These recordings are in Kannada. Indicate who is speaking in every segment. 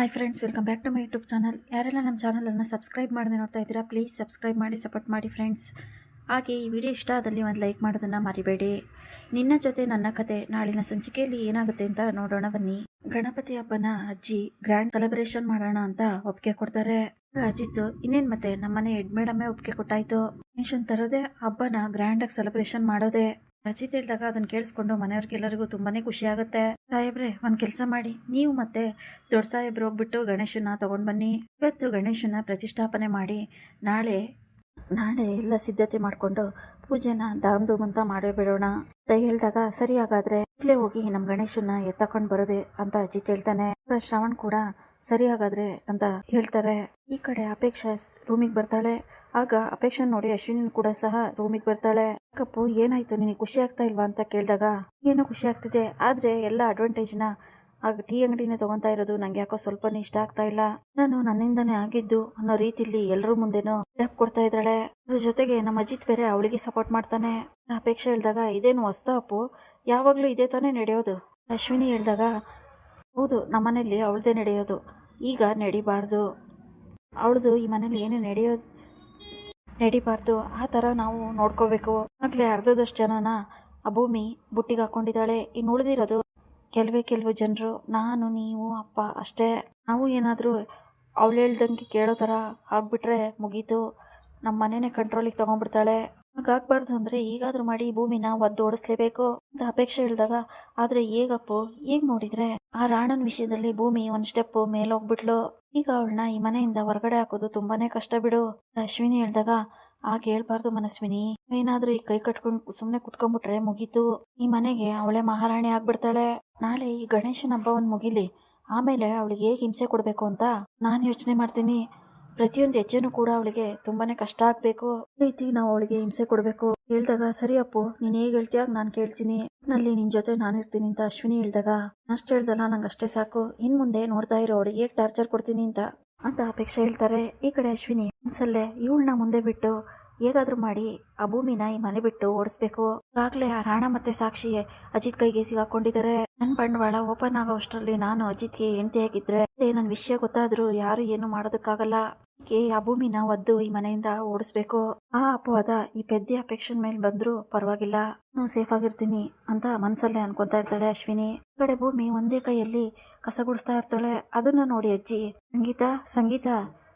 Speaker 1: Hi friends welcome back to my YouTube channel ಯಾರೆಲ್ಲ ನಮ್ಮ ಚಾನಲನ್ನು ಸಬ್ಸ್ಕ್ರೈಬ್ ಮಾಡದೆ ನೋಡ್ತಾ ಇದ್ದೀರಾ ಪ್ಲೀಸ್ ಸಬ್ಸ್ಕ್ರೈಬ್ ಮಾಡಿ ಸಪೋರ್ಟ್ ಮಾಡಿ ಫ್ರೆಂಡ್ಸ್ ಹಾಗೆ ಈ ವಿಡಿಯೋ ಇಷ್ಟ ಆದಲ್ಲಿ ಒಂದು ಲೈಕ್ ಮಾಡೋದನ್ನು ಮರಿಬೇಡಿ. ನಿನ್ನ ಜೊತೆ ನನ್ನ ಕತೆ ನಾಳಿನ ಸಂಚಿಕೆಯಲ್ಲಿ ಏನಾಗುತ್ತೆ ಅಂತ ನೋಡೋಣ ಬನ್ನಿ. ಗಣಪತಿ ಹಬ್ಬನ ಅಜ್ಜಿ ಗ್ರ್ಯಾಂಡ್ ಸೆಲೆಬ್ರೇಷನ್ ಮಾಡೋಣ ಅಂತ ಒಪ್ಪಿಗೆ ಕೊಡ್ತಾರೆ. ಅಜಿತ್ತು, ಇನ್ನೇನು ಮತ್ತೆ ನಮ್ಮನೆ ಎಡ್ ಮೇಡಮೇ ಒಪ್ಪಿಗೆ ಕೊಟ್ಟಾಯ್ತು. ಟೆನ್ಷನ್ ತರೋದೇ ಹಬ್ಬನ ಗ್ರ್ಯಾಂಡ್ ಆಗಿ ಸೆಲೆಬ್ರೇಷನ್ ಮಾಡೋದೇ. ಅಜಿತ್ ಹೇಳಿದಾಗ ಅದನ್ನ ಕೇಳಿಸ್ಕೊಂಡು ಮನೆಯವ್ರಿಗೆಲ್ಲರಿಗೂ ತುಂಬಾನೇ ಖುಷಿ ಆಗುತ್ತೆ. ಸಾಹೇಬ್ರೆ, ಒಂದ್ ಕೆಲಸ ಮಾಡಿ. ನೀವು ಮತ್ತೆ ದೊಡ್ಡ ಸಾಹೇಬ್ರು ಹೋಗ್ಬಿಟ್ಟು ಗಣೇಶನ ತಗೊಂಡ್ ಬನ್ನಿ. ಇವತ್ತು ಗಣೇಶನ ಪ್ರತಿಷ್ಠಾಪನೆ ಮಾಡಿ ನಾಳೆ ನಾಳೆ ಎಲ್ಲ ಸಿದ್ಧತೆ ಮಾಡ್ಕೊಂಡು ಪೂಜೆನ ದಾಮ್ ಧೂಮ್ ಅಂತ ಮಾಡೇ ಬಿಡೋಣ. ಅಂತ ಹೇಳಿದಾಗ ಸರಿ ಹಾಗಾದ್ರೆ ಇಲ್ಲೇ ಹೋಗಿ ನಮ್ಮ ಗಣೇಶನ ಎತ್ತಕೊಂಡು ಬರೋದೆ ಅಂತ ಅಜಿತ್ ಹೇಳ್ತಾನೆ. ಶ್ರವಣ್ ಕೂಡ ಸರಿ ಹಾಗಾದ್ರೆ ಅಂತ ಹೇಳ್ತಾರೆ. ಈ ಕಡೆ ಅಪೇಕ್ಷಾ ರೂಮಿಗೆ ಬರ್ತಾಳೆ. ಆಗ ಅಪೇಕ್ಷಾ ನೋಡಿ ಅಶ್ವಿನಿ ಕೂಡ ಸಹ ರೂಮಿಗೆ ಬರ್ತಾಳೆ. ಕಪ್ಪು ಏನಾಯ್ತು? ನಿನಗೆ ಖುಷಿ ಆಗ್ತಾ ಇಲ್ವಾ? ಅಂತ ಕೇಳಿದಾಗ, ಏನೋ ಖುಷಿ ಆಗ್ತಿದೆ. ಆದ್ರೆ ಎಲ್ಲ ಅಡ್ವಾಂಟೇಜ್ನ ಆಗ ಟೀ ಅಂಗಡಿನೇ ತಗೊಂತಾ ಇರೋದು ನಂಗೆ ಯಾಕೋ ಸ್ವಲ್ಪನೂ ಇಷ್ಟ ಆಗ್ತಾ ಇಲ್ಲ. ನಾನು ನನ್ನಿಂದನೇ ಆಗಿದ್ದು ಅನ್ನೋ ರೀತಿಲಿ ಎಲ್ಲರೂ ಮುಂದೆನೋ ರ್ಯಾಪ್ ಕೊಡ್ತಾ ಇದ್ದಾಳೆ. ಅದ್ರ ಜೊತೆಗೆ ನಮ್ಮ ಅಜಿತ್ ಬೇರೆ ಅವಳಿಗೆ ಸಪೋರ್ಟ್ ಮಾಡ್ತಾನೆ. ಅಪೇಕ್ಷೆ ಹೇಳಿದಾಗ, ಇದೇನು ಹೊಸ್ತಾಪು ಯಾವಾಗಲೂ ಇದೇ ತಾನೇ ನಡೆಯೋದು? ಅಶ್ವಿನಿ ಹೇಳಿದಾಗ, ಹೌದು, ನಮ್ಮನೇಲಿ ಅವಳದೇ ನಡೆಯೋದು. ಈಗ ನಡಿಬಾರ್ದು. ಅವಳದು ಈ ಮನೇಲಿ ಏನು ನಡೆಯೋ, ನಡಿಬಾರ್ದು. ಆ ಥರ ನಾವು ನೋಡ್ಕೋಬೇಕು. ಆಗಲೇ ಅರ್ಧದಷ್ಟು ಜನನ ಆ ಭೂಮಿ ಬುಟ್ಟಿಗೆ ಹಾಕೊಂಡಿದ್ದಾಳೆ. ಇನ್ನು ಉಳಿದಿರೋದು ಕೆಲವೇ ಕೆಲವು ಜನರು. ನಾನು, ನೀವು, ಅಪ್ಪ ಅಷ್ಟೇ. ನಾವು ಏನಾದರೂ ಅವಳು ಹೇಳ್ದಂಗೆ ಕೇಳೋ ಥರ ಆಗ್ಬಿಟ್ರೆ ಮುಗೀತು. ನಮ್ಮ ಮನೇನೆ ಕಂಟ್ರೋಲಿಗೆ ತಗೊಂಡ್ಬಿಡ್ತಾಳೆ. ಹಾಗಾಗ್ಬಾರ್ದು ಅಂದರೆ ಈಗಾದ್ರೂ ಮಾಡಿ ಈ ಭೂಮಿನ ಒದ್ದು ಓಡಿಸ್ಲೇಬೇಕು ಅಂತ ಅಪೇಕ್ಷೆ ಹೇಳಿದಾಗ, ಆದರೆ ಹೇಗಪ್ಪು ಈಗ ನೋಡಿದ್ರೆ? ಆ ರಾಣನ ವಿಷಯದಲ್ಲಿ ಭೂಮಿ ಒಂದು ಸ್ಟೆಪ್ ಮೇಲೆ ಹೋಗ್ಬಿಟ್ಲು ಈಗ ಅವಳನ್ನ ಈ ಮನೆಯಿಂದ ಹೊರಗಡೆ ಹಾಕೋದು ತುಂಬಾನೇ ಕಷ್ಟ ಬಿಡು ಅಶ್ವಿನಿ ಹೇಳಿದಾಗ ಆಗ ಹೇಳ್ಬಾರ್ದು ಮನಸ್ವಿನಿ. ಏನಾದ್ರೂ ಈ ಕೈ ಕಟ್ಕೊಂಡು ಸುಮ್ಮನೆ ಕುತ್ಕೊಂಡ್ಬಿಟ್ರೆ ಮುಗೀತು. ಈ ಮನೆಗೆ ಅವಳೆ ಮಹಾರಾಣಿ ಆಗ್ಬಿಡ್ತಾಳೆ. ನಾಳೆ ಈ ಗಣೇಶನ ಹಬ್ಬ ಒಂದು ಮುಗಿಲಿ. ಆಮೇಲೆ ಅವಳಿಗೆ ಹೇಗೆ ಹಿಂಸೆ ಕೊಡಬೇಕು ಅಂತ ನಾನು ಯೋಚನೆ ಮಾಡ್ತೀನಿ. ಪ್ರತಿಯೊಂದು ಹೆಜ್ಜೆನೂ ಕೂಡ ಅವಳಿಗೆ ತುಂಬಾನೇ ಕಷ್ಟ ಆಗ್ಬೇಕು. ರೀತಿ ನಾವು ಅವಳಿಗೆ ಹಿಂಸೆ ಕೊಡಬೇಕು. ಹೇಳ್ದಾಗ, ಸರಿ ಅಪ್ಪು, ನೀನ್ ಹೇಗ್ ಹೇಳ್ತೀಯ? ನಾನು ಕೇಳ್ತೀನಿ. ನಲ್ಲಿ ನಿನ್ ಜೊತೆ ನಾನಿರ್ತೀನಿ ಅಂತ ಅಶ್ವಿನಿ ಹೇಳ್ದಾಗ ಅಷ್ಟು ಹೇಳ್ದಲ್ಲ, ನಂಗೆ ಅಷ್ಟೇ ಸಾಕು. ಇನ್ ಮುಂದೆ ನೋಡ್ತಾ ಇರೋ, ಅವಳಿಗೆ ಹೇಗ್ ಟಾರ್ಚರ್ ಕೊಡ್ತೀನಿ ಅಂತ. ಅಂತ ಅಪೇಕ್ಷೆ ಹೇಳ್ತಾರೆ. ಈ ಕಡೆ ಅಶ್ವಿನಿ ಅನ್ಸಲ್ಲೇ ಇವಳನ್ನ ಮುಂದೆ ಬಿಟ್ಟು, ಹೇಗಾದ್ರೂ ಮಾಡಿ, ಆ ಭೂಮಿನ ಈ ಮನೆ ಬಿಟ್ಟು ಓಡಿಸ್ಬೇಕು. ಆಗ್ಲೇ ಆ ರಾಣ ಮತ್ತೆ ಸಾಕ್ಷಿ ಅಜಿತ್ ಕೈಗೆ ಸಿಗಾಕೊಂಡಿದ್ದಾರೆ. ನನ್ನ ಬಂಡವಾಳ ಓಪನ್ ಆಗೋ ಅಷ್ಟರಲ್ಲಿ ನಾನು ಅಜಿತ್ಗೆ ಹೆಂಡತಿಯಾಗಿದ್ರೆ ನನ್ನ ವಿಷಯ ಗೊತ್ತಾದ್ರೂ ಯಾರು ಏನು ಮಾಡೋದಕ್ಕಾಗಲ್ಲ. ಕೆ ಆ ಭೂಮಿನ ಒದ್ದು ಈ ಮನೆಯಿಂದ ಓಡಿಸ್ಬೇಕು. ಆ ಅಪವಾದ ಈ ಪೆದ್ದೆ ಅಪೇಕ್ಷನ್ ಮೇಲೆ ಬಂದ್ರು ಪರವಾಗಿಲ್ಲ. ನಾನು ಸೇಫ್ ಆಗಿರ್ತೀನಿ ಅಂತ ಮನ್ಸಲ್ಲೇ ಅನ್ಕೊಂತಾ ಇರ್ತಾಳೆ ಅಶ್ವಿನಿ. ಕಡೆ ಭೂಮಿ ಒಂದೇ ಕೈಯಲ್ಲಿ ಕಸ ಗುಡಿಸ್ತಾ ಇರ್ತಾಳೆ. ಅದನ್ನ ನೋಡಿ ಅಜ್ಜಿ, ಸಂಗೀತ ಸಂಗೀತ,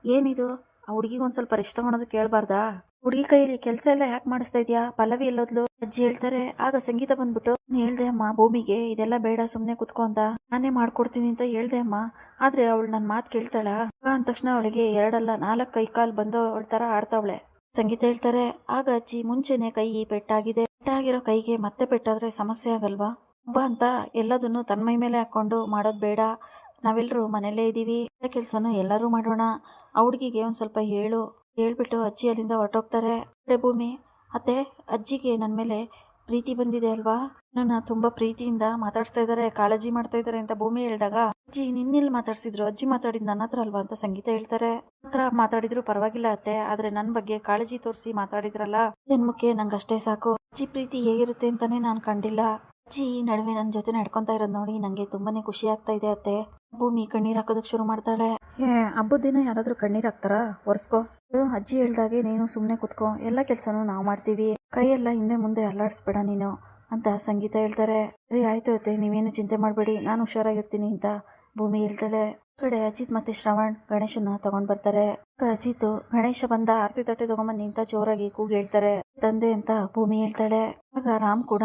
Speaker 1: ಏನಿದು? ಆ ಹುಡುಗಿಗೆ ಒಂದು ಸ್ವಲ್ಪ ರೆಸ್ಟ್ ಮಾಡೋದು ಕೇಳಬಾರ್ದಾ? ಹುಡುಗಿ ಕೈಯಲ್ಲಿ ಕೆಲಸ ಎಲ್ಲ ಯಾಕೆ ಮಾಡಿಸ್ತಾ ಇದೆಯಾ? ಪಲ್ಲವಿ ಎಲ್ಲೋದ್ಲು. ಅಜ್ಜಿ ಹೇಳ್ತಾರೆ, ಆಗ ಸಂಗೀತ ಬಂದ್ಬಿಟ್ಟು ಹೇಳ್ದೆ ಅಮ್ಮ, ಭೂಮಿಗೆ ಇದೆಲ್ಲ ಬೇಡ ಸುಮ್ಮನೆ ಕುತ್ಕೊಂತ ನಾನೇ ಮಾಡ್ಕೊಡ್ತೀನಿ ಅಂತ ಹೇಳ್ದೆ ಅಮ್ಮ. ಆದ್ರೆ ಅವಳು ನನ್ನ ಮಾತು ಕೇಳ್ತಾಳ. ಅಂದ ತಕ್ಷಣ ಅವಳಿಗೆ ಎರಡಲ್ಲ, ನಾಲ್ಕು ಕೈ ಕಾಲು ಬಂದು ಅವಳ ತರ ಆಡ್ತಾವಳೆ. ಸಂಗೀತ ಹೇಳ್ತಾರೆ, ಆಗ ಅಜ್ಜಿ, ಮುಂಚೆನೆ ಕೈ ಪೆಟ್ಟಾಗಿದೆ. ಪೆಟ್ಟಾಗಿರೋ ಕೈಗೆ ಮತ್ತೆ ಪೆಟ್ಟಾದ್ರೆ ಸಮಸ್ಯೆ ಆಗಲ್ವಾ? ಹಬ್ಬ ಅಂತ ಎಲ್ಲದನ್ನು ತನ್ಮೈ ಮೇಲೆ ಹಾಕೊಂಡು ಮಾಡೋದು ಬೇಡ. ನಾವೆಲ್ಲರೂ ಮನೆಯಲ್ಲೇ ಇದ್ದೀವಿ ಕೆಲಸನೂ ಎಲ್ಲರೂ ಮಾಡೋಣ. ಆ ಹುಡುಗಿಗೆ ಒಂದು ಸ್ವಲ್ಪ ಹೇಳು. ಹೇಳ್ಬಿಟ್ಟು ಅಜ್ಜಿ ಅಲ್ಲಿಂದ ಹೊರಟೋಗ್ತಾರೆ. ಭೂಮಿ, ಅತ್ತೆ, ಅಜ್ಜಿಗೆ ನನ್ನ ಮೇಲೆ ಪ್ರೀತಿ ಬಂದಿದೆ ಅಲ್ವಾ? ನನ್ನ ತುಂಬಾ ಪ್ರೀತಿಯಿಂದ ಮಾತಾಡ್ಸ್ತಾ ಇದ್ದಾರೆ ಕಾಳಜಿ ಮಾಡ್ತಾ ಇದ್ದಾರೆ ಅಂತ ಭೂಮಿ ಹೇಳಿದಾಗ, ಅಜ್ಜಿ ನಿನ್ನೆಲ್ಲಿ ಮಾತಾಡ್ಸಿದ್ರು, ಅಜ್ಜಿ ಮಾತಾಡಿದ್ ನನ್ನ ಹತ್ರ ಅಲ್ವಾ ಅಂತ ಸಂಗೀತ ಹೇಳ್ತಾರೆ. ಹತ್ರ ಮಾತಾಡಿದ್ರು ಪರವಾಗಿಲ್ಲ ಅತ್ತೆ, ಆದ್ರೆ ನನ್ನ ಬಗ್ಗೆ ಕಾಳಜಿ ತೋರಿಸಿ ಮಾತಾಡಿದ್ರಲ್ಲ ಜನ್ಮಕ್ಕೆ ನಂಗೆ ಅಷ್ಟೇ ಸಾಕು. ಅಜ್ಜಿ ಪ್ರೀತಿ ಹೇಗಿರುತ್ತೆ ಅಂತಾನೆ ನಾನು ಕಂಡಿಲ್ಲ. ಅಜ್ಜಿ ನಡುವೆ ನನ್ನ ಜೊತೆ ನಡ್ಕೊಂತ ಇರೋದು ನೋಡಿ ನಂಗೆ ತುಂಬಾನೇ ಖುಷಿ ಆಗ್ತಾ ಇದೆ ಅತ್ತೆ. ಭೂಮಿ ಕಣ್ಣೀರ್ ಹಾಕೋದಕ್ಕೆ ಶುರು ಮಾಡ್ತಾಳೆ. ಏ, ಹಬ್ಬದ ದಿನ ಯಾರಾದ್ರೂ ಕಣ್ಣೀರ್ ಹಾಕ್ತಾರಾ? ಒರೆಸ್ಕೋ. ಅಜ್ಜಿ ಹೇಳ್ದಾಗೆ ನೀನು ಸುಮ್ಮನೆ ಕುತ್ಕೋ. ಎಲ್ಲ ಕೆಲಸನೂ ನಾವು ಮಾಡ್ತೀವಿ. ಕೈಯೆಲ್ಲ ಹಿಂದೆ ಮುಂದೆ ಅಲ್ಲಾಡಿಸ್ಬೇಡ ನೀನು ಅಂತ ಸಂಗೀತ ಹೇಳ್ತಾರೆ. ಸರಿ, ಆಯ್ತು ಅತ್ತೆ, ನೀವೇನು ಚಿಂತೆ ಮಾಡಬೇಡಿ. ನಾನು ಹುಷಾರಾಗಿರ್ತೀನಿ ಅಂತ ಭೂಮಿ ಹೇಳ್ತಾಳೆ. ಕಡೆ ಅಜಿತ್ ಮತ್ತೆ ಶ್ರವಣ್ ಗಣೇಶನ ತಗೊಂಡ್ ಬರ್ತಾರೆ. ಅಜಿತ್, ಗಣೇಶ ಬಂದ ಆರತಿ ತಟ್ಟೆ ತಗೊಂಬನ್ನಿ ಅಂತ ಜೋರಾಗಿ ಕೂಗಿ ಹೇಳ್ತಾರೆ. ತಂದೆ ಅಂತ ಭೂಮಿ ಹೇಳ್ತಾಳೆ. ಆಗ ರಾಮ್ ಕೂಡ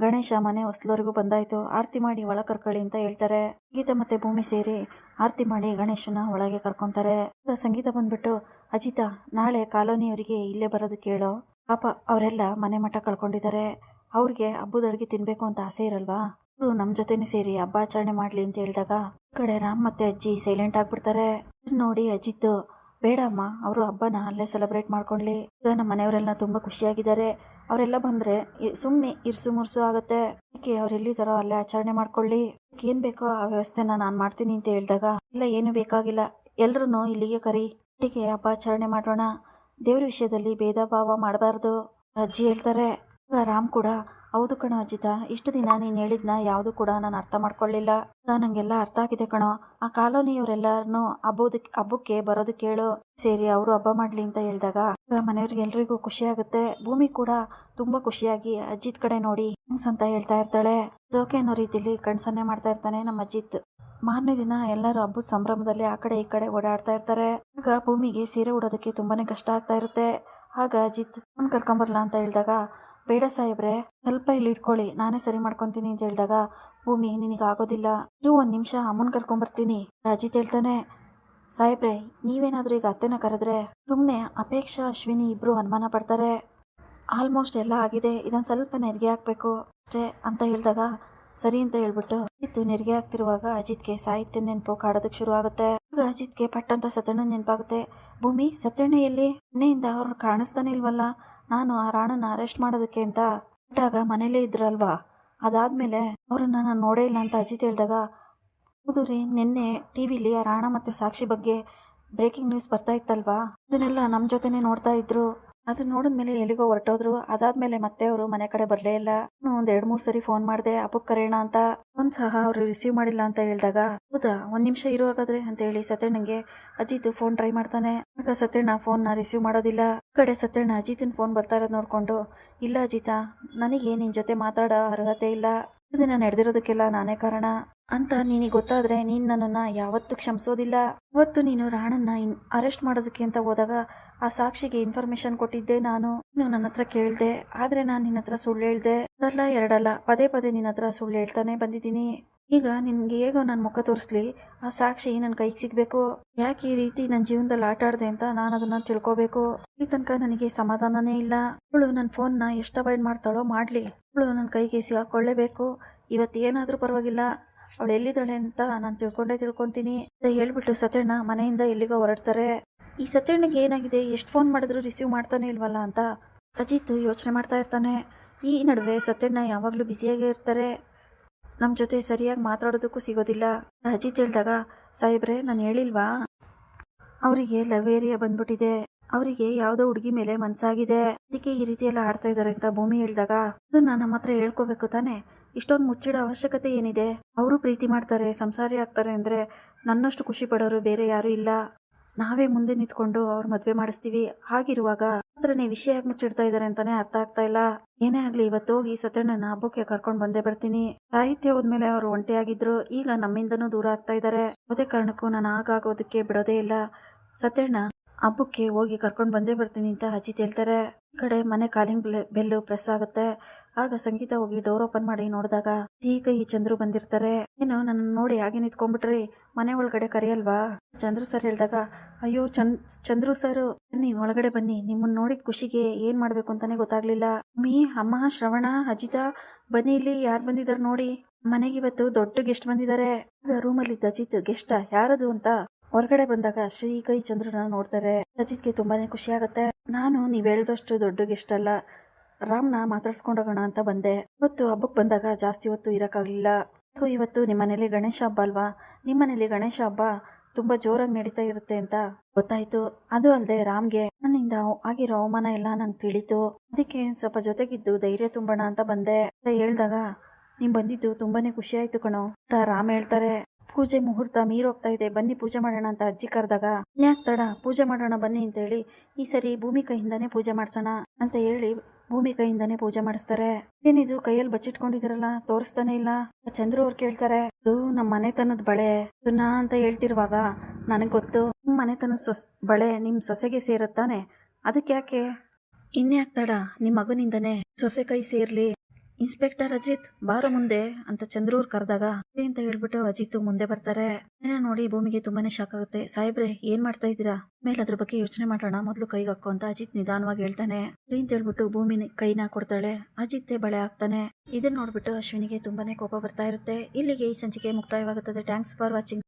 Speaker 1: ಗಣೇಶ ಮನೆ ಹೊಸ್ಲವರೆಗೂ ಬಂದಾಯ್ತು. ಆರತಿ ಮಾಡಿ ಒಳ ಕರ್ಕೊಳ್ಳಿ ಅಂತ ಹೇಳ್ತಾರೆ. ಸಂಗೀತ ಮತ್ತೆ ಭೂಮಿ ಸೇರಿ ಆರತಿ ಮಾಡಿ ಗಣೇಶನ ಒಳಗೆ ಕರ್ಕೊಂತಾರೆ. ಸಂಗೀತ ಬಂದ್ಬಿಟ್ಟು, ಅಜಿತ, ನಾಳೆ ಕಾಲೋನಿಯವರಿಗೆ ಇಲ್ಲೇ ಬರೋದು ಕೇಳೋ. ಪಾಪ ಅವರೆಲ್ಲ ಮನೆ ಮಠ ಕಳ್ಕೊಂಡಿದ್ದಾರೆ. ಅವ್ರಿಗೆ ಹಬ್ಬದ ತಿನ್ಬೇಕು ಅಂತ ಆಸೆ ಇರಲ್ವಾ? ಅವರು ನಮ್ಮ ಜೊತೆನೆ ಸೇರಿ ಹಬ್ಬ ಆಚರಣೆ ಮಾಡಲಿ ಅಂತ ಹೇಳಿದಾಗ ಕಡೆ ರಾಮ್ ಮತ್ತೆ ಅಜ್ಜಿ ಸೈಲೆಂಟ್ ಆಗಿಬಿಡ್ತಾರೆ. ನೋಡಿ ಅಜಿತ್, ಬೇಡಮ್ಮ, ಅವರು ಹಬ್ಬನ ಅಲ್ಲೇ ಸೆಲೆಬ್ರೇಟ್ ಮಾಡ್ಕೊಳ್ಳಿ ಈಗ ನಮ್ಮ ಮನೆಯವರೆಲ್ಲ ತುಂಬ ಖುಷಿಯಾಗಿದ್ದಾರೆ. ಅವರೆಲ್ಲ ಬಂದ್ರೆ ಸುಮ್ಮನೆ ಇರ್ಸು ಮುರ್ಸು ಆಗುತ್ತೆ. ಅದಕ್ಕೆ ಅವ್ರು ಅಲ್ಲೇ ಆಚರಣೆ ಮಾಡ್ಕೊಳ್ಳಿ. ಏನ್ ಬೇಕೋ ಆ ವ್ಯವಸ್ಥೆನ ನಾನು ಮಾಡ್ತೀನಿ ಅಂತ ಹೇಳಿದಾಗ, ಇಲ್ಲ, ಏನು ಬೇಕಾಗಿಲ್ಲ. ಎಲ್ರೂ ಇಲ್ಲಿಗೆ ಕರಿ. ಒಟ್ಟಿಗೆ ಹಬ್ಬ ಆಚರಣೆ ಮಾಡೋಣ. ದೇವ್ರ ವಿಷಯದಲ್ಲಿ ಭೇದ ಭಾವ ಮಾಡಬಾರ್ದು. ಅಜ್ಜಿ ಹೇಳ್ತಾರೆ. ರಾಮ್ ಕೂಡ ಹೌದು ಕಣ ಅಜಿತ, ಇಷ್ಟು ದಿನ ನೀನು ಹೇಳಿದ್ನ ಯಾವುದು ಕೂಡ ನಾನು ಅರ್ಥ ಮಾಡ್ಕೊಳ್ಳಿಲ್ಲ. ನನಗೆಲ್ಲ ಅರ್ಥ ಆಗಿದೆ ಕಣೋ. ಆ ಕಾಲೋನಿಯವರೆಲ್ಲರನ್ನು ಹಬ್ಬದಕ್ಕೆ ಹಬ್ಬಕ್ಕೆ ಬರೋದು ಕೇಳು. ಸೇರಿ, ಅವರು ಹಬ್ಬ ಮಾಡ್ಲಿ ಅಂತ ಹೇಳಿದಾಗ ಮನೆಯವ್ರಿಗೆ ಎಲ್ರಿಗೂ ಖುಷಿ ಆಗುತ್ತೆ. ಭೂಮಿ ಕೂಡ ತುಂಬಾ ಖುಷಿಯಾಗಿ ಅಜಿತ್ ಕಡೆ ನೋಡಿ ಅಂತ ಹೇಳ್ತಾ ಇರ್ತಾಳೆ. ಜೋಕೆ ಅನ್ನೋ ರೀತಿಲಿ ಕಣ್ಸನ್ನೇ ಮಾಡ್ತಾ ಇರ್ತಾನೆ ನಮ್ಮ ಅಜಿತ್. ಮಾರನೇ ದಿನ ಎಲ್ಲರೂ ಹಬ್ಬದ ಸಂಭ್ರಮದಲ್ಲಿ ಆ ಕಡೆ ಈ ಕಡೆ ಓಡಾಡ್ತಾ ಇರ್ತಾರೆ. ಆಗ ಭೂಮಿಗೆ ಸೀರೆ ಉಡೋದಕ್ಕೆ ತುಂಬಾನೇ ಕಷ್ಟ ಆಗ್ತಾ ಇರುತ್ತೆ. ಆಗ ಅಜಿತ್, ಅವ್ನು ಕರ್ಕೊಂಬರ್ಲಾ? ಅಂತ ಹೇಳಿದಾಗ ಬೇಡ ಸಾಹೇಬ್ರೆ, ಸ್ವಲ್ಪ ಇಲ್ಲಿ ಇಟ್ಕೊಳ್ಳಿ. ನಾನೇ ಸರಿ ಮಾಡ್ಕೊತೀನಿ ಅಂತ ಹೇಳಿದಾಗ, ಭೂಮಿ, ನಿನಗೆ ಆಗೋದಿಲ್ಲ. ನೀವು ಒಂದು ನಿಮಿಷ, ಅಮ್ಮನ ಕರ್ಕೊಂಬರ್ತೀನಿ ಅಜಿತ್ ಹೇಳ್ತಾನೆ, ಸಾಹೇಬ್ರೆ, ನೀವೇನಾದರೂ ಈಗ ಅತ್ತೆನ ಕರೆದ್ರೆ ಸುಮ್ಮನೆ ಅಪೇಕ್ಷಾ, ಅಶ್ವಿನಿ ಇಬ್ರು ಅನುಮಾನ ಪಡ್ತಾರೆ. ಆಲ್ಮೋಸ್ಟ್ ಎಲ್ಲ ಆಗಿದೆ. ಇದೊಂದು ಸ್ವಲ್ಪ ನೆರಿಗೆ ಹಾಕ್ಬೇಕು ಅಷ್ಟೇ ಅಂತ ಹೇಳಿದಾಗ, ಸರಿ ಅಂತ ಹೇಳ್ಬಿಟ್ಟು ಇತ್ತು ನೆರಿಗೆ ಆಗ್ತಿರುವಾಗ ಅಜಿತ್ಗೆ ಸಾಹಿತ್ಯ ನೆನಪು ಕಾಡೋದಕ್ಕೆ ಶುರು ಆಗುತ್ತೆ. ಆಗ ಅಜಿತ್ಗೆ ಪಟ್ಟಂತ ಸತ್ಯಣ್ಣ ನೆನಪಾಗುತ್ತೆ. ಭೂಮಿ, ಸತ್ಯಣ್ಣ ಎಲ್ಲಿ? ಮನೆಯಿಂದ ಅವ್ರು ಕಾಣಿಸ್ತಾನೆ ಇಲ್ವಲ್ಲ? ನಾನು ಆ ರಾಣನ ಅರೆಸ್ಟ್ ಮಾಡೋದಕ್ಕೆ ಅಂತ ಹೊರಟಾಗ ಮನೇಲೇ ಇದ್ರಲ್ವಾ? ಅದಾದ್ಮೇಲೆ ಅವರನ್ನು ನಾನು ನೋಡೇ ಇಲ್ಲ ಅಂತ ಅಜಿತ್ ಹೇಳಿದಾಗ, ಹೌದು ರೀ, ನಿನ್ನೆ ಟಿ ವಿಲಿ ಆ ರಾಣ ಮತ್ತೆ ಸಾಕ್ಷಿ ಬಗ್ಗೆ ಬ್ರೇಕಿಂಗ್ ನ್ಯೂಸ್ ಬರ್ತಾ ಇತ್ತಲ್ವಾ? ಅದನ್ನೆಲ್ಲ ನಮ್ಮ ಜೊತೆನೇ ನೋಡ್ತಾ ಇದ್ರು. ಅದನ್ನ ನೋಡಿದ್ಮೇಲೆ ಎಲ್ಲಿಗೋ ಹೊರಟೋದ್ರು. ಅದಾದ್ಮೇಲೆ ಮತ್ತೆ ಅವರು ಮನೆ ಕಡೆ ಬರಲೇ ಇಲ್ಲ. ಒಂದ್ ಎರಡ್ ಮೂರ್ ಸರಿ ಫೋನ್ ಮಾಡಿದೆ ಅಪ್ಪಕ್ ಕರೆಯೋಣ ಅಂತ. ಒಂದ್ ಸಹ ಅವರು ರಿಸೀವ್ ಮಾಡಿಲ್ಲ ಅಂತ ಹೇಳಿದಾಗ, ಹೌದಾ? ಒಂದ್ ನಿಮಿಷ ಇರೋ ಹಾಗಾದ್ರೆ, ಅಂತ ಹೇಳಿ ಸತ್ಯಣ್ಣಂಗೆ ಅಜಿತ್ ಫೋನ್ ಟ್ರೈ ಮಾಡ್ತಾನೆ. ಆಗ ಸತ್ಯಣ್ಣ ಫೋನ್ನ ರಿಸೀವ್ ಮಾಡೋದಿಲ್ಲ. ಕಡೆ ಸತ್ಯಣ್ಣ ಅಜಿತ್ ಫೋನ್ ಬರ್ತಾ ಇರೋದ್ ನೋಡ್ಕೊಂಡು, ಇಲ್ಲ ಅಜಿತಾ ನನಗೆ ನಿನ್ ಜೊತೆ ಮಾತಾಡೋ ಅರ್ಹತೆ ಇಲ್ಲ. ದಿನ ನಡೆದಿರೋದಕ್ಕೆಲ್ಲ ನಾನೇ ಕಾರಣ? ಅಂತ ನಿನಗೆ ಗೊತ್ತಾದ್ರೆ ನೀನ್ ನನ್ನನ್ನ ಯಾವತ್ತೂ ಕ್ಷಮಿಸೋದಿಲ್ಲ. ಇವತ್ತು ನೀನು ರಾಣನ್ನ ಅರೆಸ್ಟ್ ಮಾಡೋದಕ್ಕೆ ಅಂತ ಹೋದಾಗ ಆ ಸಾಕ್ಷಿಗೆ ಇನ್ಫಾರ್ಮೇಶನ್ ಕೊಟ್ಟಿದ್ದೆ ನಾನು. ನೀನು ನನ್ನ ಹತ್ರ ಕೇಳ್ದೆ. ಆದ್ರೆ ನಾನು ನಿನ್ನ ಹತ್ರ ಸುಳ್ಳು ಹೇಳ್ದೆ. ಅದಲ್ಲ ಎರಡಲ್ಲ. ಪದೇ ಪದೇ ನಿನ್ನ ಹತ್ರ ಸುಳ್ಳು ಹೇಳ್ತಾನೆ ಬಂದಿದ್ದೀನಿ. ಈಗ ನಿನ್ಗೆ ಹೇಗೋ ನನ್ನ ಮುಖ ತೋರಿಸ್ಲಿ. ಆ ಸಾಕ್ಷಿ ನನ್ನ ಕೈಗೆ ಸಿಗ್ಬೇಕು. ಯಾಕೆ ಈ ರೀತಿ ನನ್ನ ಜೀವನದಲ್ಲಿ ಆಟ ಆಡಿದೆ ಅಂತ ನಾನು ಅದನ್ನ ತಿಳ್ಕೊಬೇಕು. ಈ ತನಕ ನನಗೆ ಸಮಾಧಾನನೇ ಇಲ್ಲ. ಅವಳು ನನ್ನ ಫೋನ್ನ ಎಷ್ಟು ಅವಾಯ್ಡ್ ಮಾಡ್ತಾಳೋ ಮಾಡ್ಲಿ. ಅವಳು ನನ್ನ ಕೈಗೆ ಸಿಗಾಕೊಳ್ಳೇಬೇಕು. ಇವತ್ತು ಏನಾದರೂ ಪರವಾಗಿಲ್ಲ. ಅವಳು ಎಲ್ಲಿದ್ದಾಳೆ ಅಂತ ನಾನು ತಿಳ್ಕೊಂಡೇ ತಿಳ್ಕೊಂತೀನಿ. ಅಂತ ಹೇಳ್ಬಿಟ್ಟು ಸತ್ಯಣ್ಣ ಮನೆಯಿಂದ ಎಲ್ಲಿಗೋ ಹೊರಡ್ತಾರೆ. ಈ ಸತ್ಯಣ್ಣಗೆ ಏನಾಗಿದೆ? ಎಷ್ಟು ಫೋನ್ ಮಾಡಿದ್ರು ರಿಸೀವ್ ಮಾಡ್ತಾನೆ ಇಲ್ವಲ್ಲ ಅಂತ. ಅಜಿತ್ ಯೋಚನೆ ಮಾಡ್ತಾ ಇರ್ತಾನೆ. ಈ ನಡುವೆ ಸತ್ಯಣ್ಣ ಯಾವಾಗಲೂ ಬ್ಯುಸಿಯಾಗೇ ಇರ್ತಾರೆ. ನಮ್ಮ ಜೊತೆ ಸರಿಯಾಗಿ ಮಾತಾಡೋದಕ್ಕೂ ಸಿಗೋದಿಲ್ಲ. ಅಜಿತ್ ಹೇಳಿದಾಗ, ಸಾಹೇಬ್ರೆ, ನಾನು ಹೇಳಿಲ್ವಾ? ಅವರಿಗೆ ಲವ್ ಏರಿಯಾ ಬಂದ್ಬಿಟ್ಟಿದೆ. ಅವರಿಗೆ ಯಾವುದೋ ಹುಡುಗಿ ಮೇಲೆ ಮನಸ್ಸಾಗಿದೆ ಅದಕ್ಕೆ ಈ ರೀತಿ ಎಲ್ಲ ಆಡ್ತಾ ಇದ್ದಾರೆ ಅಂತ ಭೂಮಿ ಹೇಳಿದಾಗ ಅದನ್ನ ನಮ್ಮ ಹತ್ರ ಹೇಳ್ಕೋಬೇಕು ತಾನೆ. ಇಷ್ಟೊಂದು ಮುಚ್ಚಿಡೋ ಅವಶ್ಯಕತೆ ಏನಿದೆ? ಅವರು ಪ್ರೀತಿ ಮಾಡ್ತಾರೆ, ಸಂಸಾರಿ ಆಗ್ತಾರೆ ಅಂದ್ರೆ ನನ್ನಷ್ಟು ಖುಷಿ ಪಡೋರು ಬೇರೆ ಯಾರೂ ಇಲ್ಲ. ನಾವೇ ಮುಂದೆ ನಿಂತ್ಕೊಂಡು ಅವ್ರ ಮದ್ವೆ ಮಾಡಿಸ್ತೀವಿ. ಹಾಗಿರುವಾಗ ಹತ್ರನೇ ವಿಷಯ ಮುಚ್ಚಿಡ್ತಾ ಇದಾರೆ ಅಂತಾನೆ ಅರ್ಥ ಆಗ್ತಾ ಇಲ್ಲ. ಏನೇ ಆಗ್ಲಿ, ಇವತ್ತು ಹೋಗಿ ಸತ್ಯಣ್ಣನ ಹಬ್ಬಕ್ಕೆ ಕರ್ಕೊಂಡು ಬಂದೇ ಬರ್ತೀನಿ. ಸಾಹಿತ್ಯ ಹೋದ್ಮೇಲೆ ಅವರು ಒಂಟಿಯಾಗಿದ್ರು. ಈಗ ನಮ್ಮಿಂದನೂ ದೂರ ಆಗ್ತಾ ಇದ್ದಾರೆ ಅದೇ ಕಾರಣಕ್ಕೂ ನಾನು ಆಗಾಗೋದಕ್ಕೆ ಬಿಡೋದೇ ಇಲ್ಲ. ಸತ್ಯಣ್ಣ ಹಬ್ಬಕ್ಕೆ ಹೋಗಿ ಕರ್ಕೊಂಡು ಬಂದೇ ಬರ್ತೀನಿ ಅಂತ ಅಜಿತ್ ಹೇಳ್ತಾರೆ. ಈ ಕಡೆ ಮನೆ ಕಾಲಿಂಗ್ ಬೆಲ್ಲು ಪ್ರೆಸ್ ಆಗುತ್ತೆ. ಆಗ ಸಂಗೀತ ಹೋಗಿ ಡೋರ್ ಓಪನ್ ಮಾಡಿ ನೋಡಿದಾಗ ಈಗ ಈ ಚಂದ್ರು ಬಂದಿರ್ತಾರೆ. ಏನು ನನ್ನ ನೋಡಿ ಹಾಗೆ ನಿಂತ್ಕೊಂಡ್ಬಿಟ್ರಿ, ಮನೆ ಒಳಗಡೆ ಕರೆಯಲ್ವಾ? ಚಂದ್ರು ಸರ್ ಹೇಳಿದಾಗ, ಅಯ್ಯೋ ಚಂದ್, ಚಂದ್ರು ಸರ್ ಬನ್ನಿ ಒಳಗಡೆ ಬನ್ನಿ ನಿಮ್ಮನ್ನ ನೋಡಿದ ಖುಷಿಗೆ ಏನ್ ಮಾಡ್ಬೇಕು ಅಂತಾನೆ ಗೊತ್ತಾಗ್ಲಿಲ್ಲ. ಮೀ, ಅಮ್ಮ, ಶ್ರವಣ, ಅಜಿತ, ಬನ್ನಿ ಇಲ್ಲಿ, ಯಾರು ಬಂದಿದ್ದಾರೆ ನೋಡಿ? ಮನೆಗೆ ಇವತ್ತು ದೊಡ್ಡ ಗೆಸ್ಟ್ ಬಂದಿದ್ದಾರೆ ರೂಮಲ್ಲಿ ಅಜಿತ್ ಗೆಸ್ಟ್ ಯಾರದು ಅಂತ? ಹೊರಗಡೆ ಬಂದಾಗ ಶ್ರೀ ಕೈ ಚಂದ್ರನ ನೋಡ್ತಾರೆ. ಅಜಿತ್ಗೆ ತುಂಬಾನೇ ಖುಷಿ ಆಗುತ್ತೆ. ನಾನು, ನೀವ್ ಹೇಳಿದಷ್ಟು ದೊಡ್ಡ ಗೆಸ್ಟ್ ಅಲ್ಲ. ರಾಮ್ನ ಮಾತಾಡ್ಸ್ಕೊಂಡೋಗೋಣ ಅಂತ ಬಂದೆ. ಇವತ್ತು ಹಬ್ಬಕ್ಕೆ ಬಂದಾಗ ಜಾಸ್ತಿ ಹೊತ್ತು ಇರೋಕ್ಕಾಗಲಿಲ್ಲ. ಇವತ್ತು ನಿಮ್ಮ ಮನೇಲಿ ಗಣೇಶ ಹಬ್ಬ ಅಲ್ವಾ? ನಿಮ್ಮ ಮನೇಲಿ ಗಣೇಶ ಹಬ್ಬ ತುಂಬಾ ಜೋರಾಗಿ ನಡೀತಾ ಇರುತ್ತೆ ಅಂತ ಗೊತ್ತಾಯ್ತು. ಅದು ಅಲ್ಲದೆ ರಾಮ್ಗೆ, ನನ್ನಿಂದ ಆಗಿರೋ ಅವಮಾನ ಎಲ್ಲ ನಂಗೆ ತಿಳಿತು. ಅದಕ್ಕೆ ಸ್ವಲ್ಪ ಜೊತೆಗಿದ್ದು ಧೈರ್ಯ ತುಂಬೋಣ ಅಂತ ಬಂದೆ. ಅಂತ ಹೇಳ್ದಾಗ, ನೀನ್ ಬಂದಿದ್ದು ತುಂಬಾನೇ ಖುಷಿ ಆಯ್ತು ಕಣೋ ಅಂತ ರಾಮ್ ಹೇಳ್ತಾರೆ. ಪೂಜೆ ಮುಹೂರ್ತ ಮೀರೋಗ್ತಾ ಇದೆ. ಬನ್ನಿ ಪೂಜೆ ಮಾಡೋಣ ಅಂತ ಅಜ್ಜಿ ಕರೆದಾಗ, ಯಾಕೆ ತಡ, ಪೂಜೆ ಮಾಡೋಣ ಬನ್ನಿ ಅಂತ ಹೇಳಿ ಈ ಸರಿ ಭೂಮಿ ಕೈಯಿಂದಾನೇ ಪೂಜೆ ಮಾಡ್ಸೋಣ ಅಂತ ಹೇಳಿ ಭೂಮಿ ಕೈಯಿಂದಾನೇ ಪೂಜೆ ಮಾಡಿಸ್ತಾರೆ. ಏನಿದು ಕೈಯಲ್ಲಿ ಬಚ್ಚಿಟ್ಕೊಂಡಿದಿರಲ್ಲ ತೋರಿಸ್ತಾನೆ ಇಲ್ಲ. ಚಂದ್ರು ಅವ್ರು ಕೇಳ್ತಾರೆ, ಇದು ನಮ್ಮ ಮನೆತನದ ಬಳೆ. ಇದನ್ನ ಅಂತ ಹೇಳ್ತಿರುವಾಗ ನನಗೆ ಗೊತ್ತು. ನಿಮ್ಮ ಮನೆತನದ ಸೊಸ್, ಬಳೆ ನಿಮ್ಮ ಸೊಸೆಗೆ ಸೇರತ್ತಾನೆ ಅದಕ್ಕೆ ಯಾಕೆ? ಇನ್ಯಾಕ್ ತಡ ನಿಮ್ಮ ಮಗನಿಂದನೇ ಸೊಸೆ ಕೈ ಸೇರ್ಲಿ. ಇನ್ಸ್ಪೆಕ್ಟರ್ ಅಜಿತ್, ಬಾರೋ ಮುಂದೆ ಅಂತ ಚಂದ್ರೂರ್ ಕರೆದಾಗ ಅಂತ ಹೇಳ್ಬಿಟ್ಟು ಅಜಿತ್ ಮುಂದೆ ಬರ್ತಾರೆ. ನೋಡಿ ಭೂಮಿಗೆ ತುಂಬಾನೇ ಶಾಕ್ ಆಗುತ್ತೆ. ಸಾಹೇಬ್ರೆ, ಏನ್ ಮಾಡ್ತಾ ಇದ್ದೀರಾ? ಮೇಲೆ ಅದ್ರ ಬಗ್ಗೆ ಯೋಚನೆ ಮಾಡೋಣ. ಮೊದಲು ಕೈಗೆ ಹಾಕೋ ಅಂತ ಅಜಿತ್ ನಿಧಾನವಾಗಿ ಹೇಳ್ತಾನೆ. ಸರಿ ಅಂತ ಹೇಳ್ಬಿಟ್ಟು ಭೂಮಿ ಕೈನ ಕೊಡ್ತಾಳೆ. ಅಜಿತ್ ಬಳೆ ಹಾಕ್ತಾನೆ. ಇದನ್ನ ನೋಡ್ಬಿಟ್ಟು ಅಶ್ವಿನಿಗೆ ತುಂಬಾನೇ ಕೋಪ ಬರ್ತಾ ಇರುತ್ತೆ. ಇಲ್ಲಿಗೆ ಈ ಸಂಚಿಕೆ ಮುಕ್ತಾಯವಾಗುತ್ತದೆ. Thanks for watching